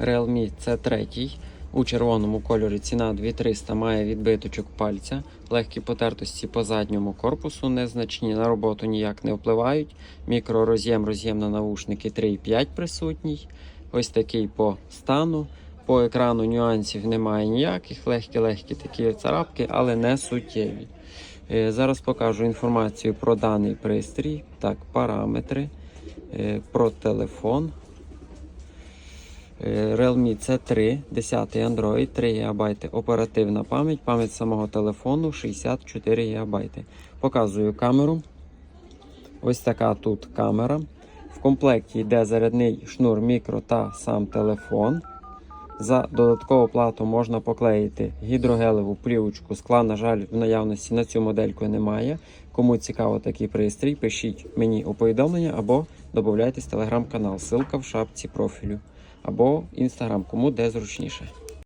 Realme C3 у червоному кольорі ціна 2300 має відбиточок пальця, легкі потертості по задньому корпусу, незначні на роботу ніяк не впливають. Мікророз'єм, роз'єм на навушники 3,5 присутній. Ось такий по стану. По екрану нюансів немає ніяких, легкі-легкі такі царапки, але не суттєві. Е, Зараз покажу інформацію про даний пристрій. Так, параметри, е, про телефон. Е, Realme C3, 10 Android, 3 ГБ оперативна пам'ять, пам'ять самого телефону 64 ГБ. Показую камеру. Ось така тут камера. В комплекті йде зарядний шнур мікро та сам телефон. За додаткову плату можна поклеїти гідрогелеву плівочку. Скла, на жаль, в наявності на цю модельку немає. Кому цікаво такий пристрій, пишіть мені у повідомлення або додайтесь в телеграм-канал. Ссылка в шапці профілю. Або інстаграм, кому де зручніше.